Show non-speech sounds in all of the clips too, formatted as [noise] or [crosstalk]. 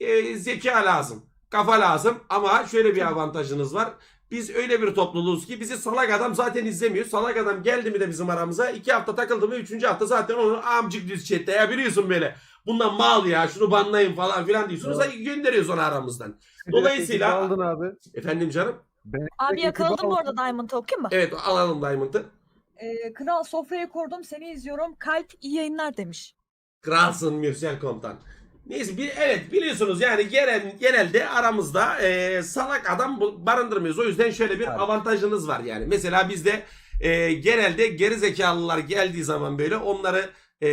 e, zeka lazım. Kafa lazım ama şöyle bir avantajınız var. Biz öyle bir topluluğuz ki bizi salak adam zaten izlemiyor. Salak adam geldi mi de bizim aramıza iki hafta takıldı mı üçüncü hafta zaten onu amcık düz chatte ya biliyorsun böyle. Bundan mal ya şunu banlayın falan filan diyorsunuz. Evet. Gönderiyoruz onu aramızdan. Dolayısıyla aldın abi. efendim canım. Abi yakaladım bu arada Diamond'ı okuyayım mı? Evet alalım Diamond'ı. Ee, Kral sofraya kurdum seni izliyorum. Kalp iyi yayınlar demiş. Kralsın Mürsel Komutan. Neyse bir, evet biliyorsunuz yani genel, genelde aramızda e, salak adam barındırmıyoruz. O yüzden şöyle bir Evet. avantajınız var yani. Mesela bizde e, genelde geri zekalılar geldiği zaman böyle onları e,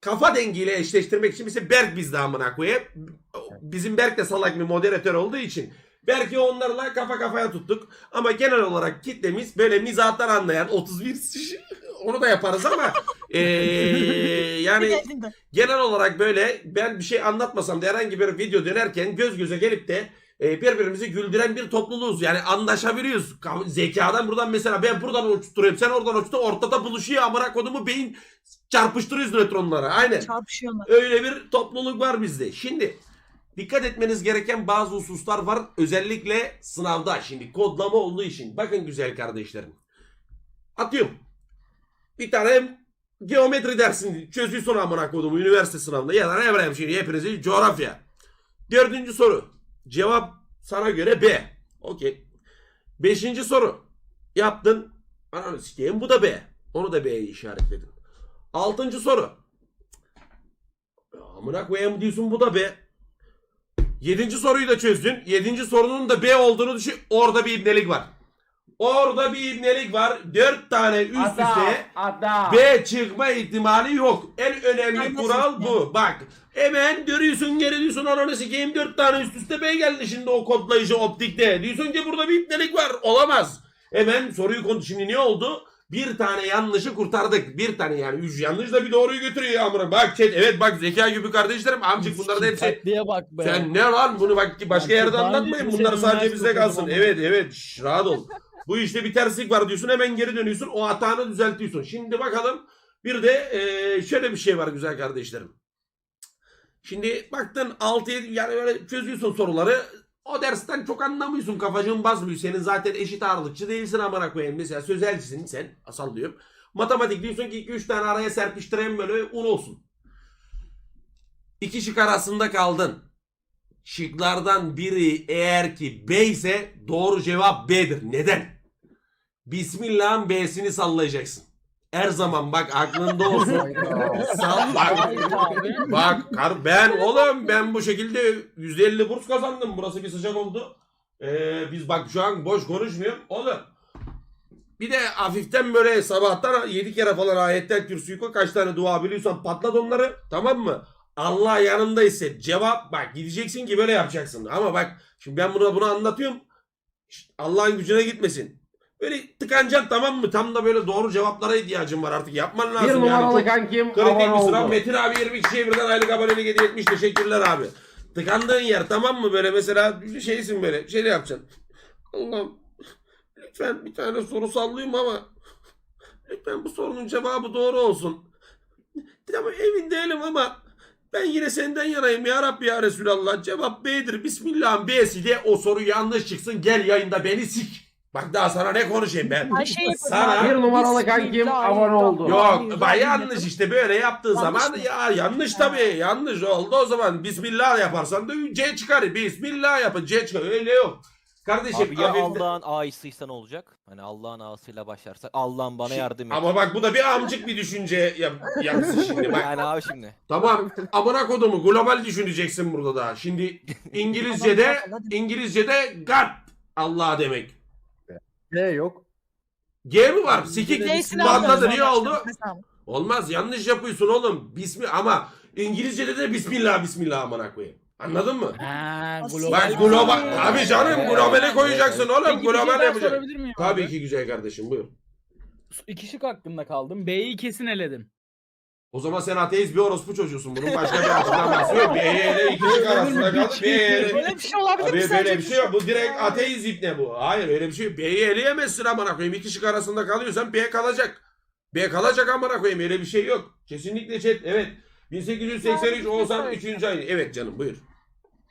kafa dengiyle eşleştirmek için mesela Berk bizde amına koyayım. Bizim Berk de salak bir moderatör olduğu için Belki onlarla kafa kafaya tuttuk. Ama genel olarak kitlemiz böyle mizahtan anlayan 31 kişi. [laughs] Onu da yaparız ama [laughs] e, yani genel olarak böyle ben bir şey anlatmasam da herhangi bir video dönerken göz göze gelip de e, birbirimizi güldüren bir topluluğuz. Yani anlaşabiliyoruz. Ka- Zekadan buradan mesela ben buradan uçturuyorum sen oradan uçtu ortada buluşuyor amına kodumu beyin çarpıştırıyoruz nötronlara. Aynen. Çarpışıyorlar. Öyle bir topluluk var bizde. Şimdi dikkat etmeniz gereken bazı hususlar var. Özellikle sınavda. Şimdi kodlama olduğu için. Bakın güzel kardeşlerim. Atıyorum. Bir tane geometri dersini çözüyorsun amına kodumu üniversite sınavında ya da ne bileyim şimdi hepinizi coğrafya. Dördüncü soru. Cevap sana göre B. Okey. Beşinci soru. Yaptın. Ananı sikeyim bu da B. Onu da B'ye işaretledin. Altıncı soru. Amına koyayım diyorsun bu da B. Yedinci soruyu da çözdün. Yedinci sorunun da B olduğunu düşün. Orada bir ibnelik var. Orada bir ibnelik var. Dört tane üst üste Adam. B çıkma ihtimali yok. En önemli nasıl kural bu. Bak hemen dönüyorsun geri diyorsun ananı sikeyim dört tane üst üste B geldi şimdi o kodlayıcı optikte. Diyorsun ki burada bir ipnelik var. Olamaz. Hemen soruyu konu şimdi ne oldu? Bir tane yanlışı kurtardık. Bir tane yani üç yanlış da bir doğruyu götürüyor amına. Bak chat evet bak zeka gibi kardeşlerim amcık bunların hepsi. diye bak be. Sen ne lan bunu bak başka Ya, yerde anlatmayın. Bunlar sadece bize kalsın. Evet evet şş, rahat ol. Bu işte bir terslik var diyorsun hemen geri dönüyorsun. O hatanı düzeltiyorsun. Şimdi bakalım bir de eee, şöyle bir şey var güzel kardeşlerim. Şimdi baktın 6-7 yani böyle çözüyorsun soruları. O dersten çok anlamıyorsun. Kafacığın basmıyor. Senin zaten eşit ağırlıkçı değilsin amına koyayım. Mesela sözelcisin sen. Asal. Matematik diyorsun ki 2-3 tane araya serpiştireyim böyle un olsun. İki şık arasında kaldın. Şıklardan biri eğer ki B ise doğru cevap B'dir. Neden? Bismillah'ın B'sini sallayacaksın. Her zaman bak aklında olsun. [laughs] Sal, bak, bak kar, ben oğlum ben bu şekilde %50 burs kazandım. Burası bir sıcak oldu. Ee, biz bak şu an boş konuşmuyorum. Oğlum bir de hafiften böyle sabahtan 7 kere falan ayetten kürsüyü koy. Kaç tane dua biliyorsan patlat onları. Tamam mı? Allah yanında ise cevap bak gideceksin ki böyle yapacaksın. Ama bak şimdi ben buna bunu anlatıyorum. Allah'ın gücüne gitmesin. Böyle tıkanacaksın tamam mı? Tam da böyle doğru cevaplara ihtiyacın var artık. Yapman lazım. Bir yani. numaralı Çok kankim Kritik abone oldu. Metin abi 20 kişiye birden aylık abonelik hediye etmiş. Teşekkürler abi. Tıkandığın yer tamam mı? Böyle mesela şeysin böyle. Şey yapacaksın. Allah'ım lütfen bir tane soru sallayayım ama lütfen bu sorunun cevabı doğru olsun. Tamam emin değilim ama ben yine senden yanayım ya Rabbi ya Resulallah. Cevap B'dir. Bismillah'ın B'si de o soru yanlış çıksın. Gel yayında beni sik. Bak daha sana ne konuşayım ben. Her şey Sana- Bir numaralı kankim abone oldu. Yok bak yanlış işte böyle yaptığı zaman ya yanlış tabii yanlış oldu o zaman Bismillah yaparsan da C çıkar Bismillah yapın C çıkar öyle yok. Kardeşim Abi ya hafifte- Allah'ın ağasıysa ne olacak? Hani Allah'ın ağasıyla başlarsak Allah'ım bana Şi- yardım et. Ama bak bu da bir amcık bir düşünce yap, yapsın şimdi bak. Yani abi şimdi. Tamam amına kodumu global düşüneceksin burada da. Şimdi [laughs] İngilizce'de İngilizce'de God Allah demek. G yok. G mi var? Sikik Neysin patladı abi? niye oldu? Olmaz yanlış yapıyorsun oğlum. Bismi ama İngilizce'de de Bismillah Bismillah amına koyayım. Anladın mı? Ha, Nasıl? Bak global abi canım globale koyacaksın oğlum Peki bir şey global daha yapacaksın. sorabilir miyim Tabii abi? ki güzel kardeşim buyur. İki şık hakkında kaldım. B'yi kesin eledim. O zaman sen ateist bir orospu çocuğusun. Bunun başka bir açıklaması yok. B'ye ile iki şık arasında kaldı. B'ye ile... Böyle bir şey olabilir mi Abi sence? böyle bir şey yok. Bu direkt ateist ne bu? Hayır öyle bir şey yok. B'yi eleyemezsin amına koyayım. İki şık arasında kalıyorsan B kalacak. B kalacak amına koyayım. Öyle bir şey yok. Kesinlikle chat. Evet. 1883 Oğuzhan 3. ayı. Evet canım buyur.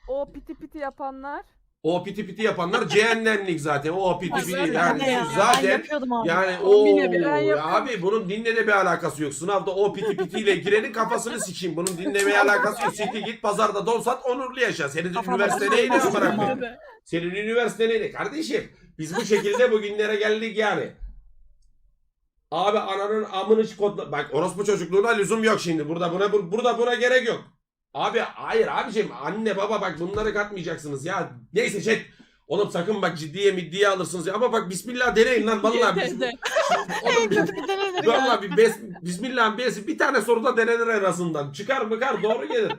O piti piti yapanlar. O piti piti yapanlar cehennemlik zaten. O piti piti [laughs] yani ya, zaten abi. yani o bir- abi bunun dinle de bir alakası yok. Sınavda o piti pitiyle girenin kafasını sikeyim. Bunun dinlemeye alakası yok. Siktir git pazarda don sat onurlu yaşa. Senin üniversite basma amına. Senin üniversite neydi? Kardeşim biz bu şekilde bugünlere geldik yani. Abi ananın amını kodla... Bak orospu çocukluğuna lüzum yok şimdi. Burada buna bu- burada buna gerek yok. Abi hayır abicim anne baba bak bunları katmayacaksınız ya. Neyse şey Oğlum sakın bak ciddiye middiye alırsınız ya. Ama bak bismillah deneyin lan vallahi. Bis- [laughs] Oğlum, [laughs] bir. Vallahi bir bes, bismillah besi bir tane soruda denenir en azından. Çıkar mıkar doğru gelir.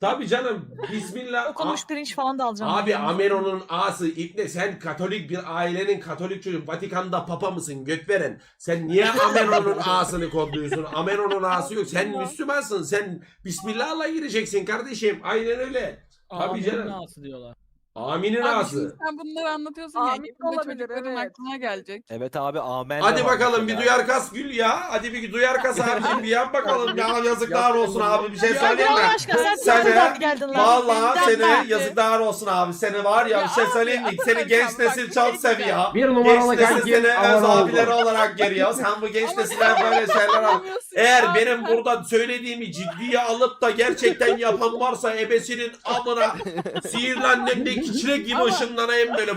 Tabii canım bismillah. Okumuş pirinç falan da alacağım. Abi ben. Ameno'nun ağası İbne sen Katolik bir ailenin Katolik çocuğu Vatikan'da papa mısın göt veren? Sen niye Ameno'nun ağasını [laughs] kodluyorsun? Ameno'nun ağası yok. Sen Müslümansın. Sen Bismillah'la gireceksin kardeşim. Aynen öyle. Tabii canım. nasıl diyorlar. Aminin Abi ağası. şimdi sen bunları anlatıyorsun ya. Amin yakında olabilir, çocukların evet. aklına gelecek. Evet abi amen. Hadi bakalım bir duyar kas gül ya. Hadi bir duyar kas abicim bir [laughs] yap bakalım. Ya yazıklar olsun abi bir şey Ya söyleyeyim Allah mi? aşkına sen Sen nereden geldin lan? Vallahi Benden seni yazıklar olsun abi. Seni var ya, Ya bir şey abi, söyleyeyim mi? Seni genç bak, nesil bir çok şey diyeceğim. seviyor. Bir numaralı Genç nesil kankim seni öz abileri oldu. olarak görüyor. Sen bu genç nesilden sen böyle şeyler al. anlamıyorsun Eğer ya. benim burada söylediğimi ciddiye alıp da gerçekten yapan varsa ebesinin amına sihirli [laughs] annemdeki çilek gibi ışınlanayım böyle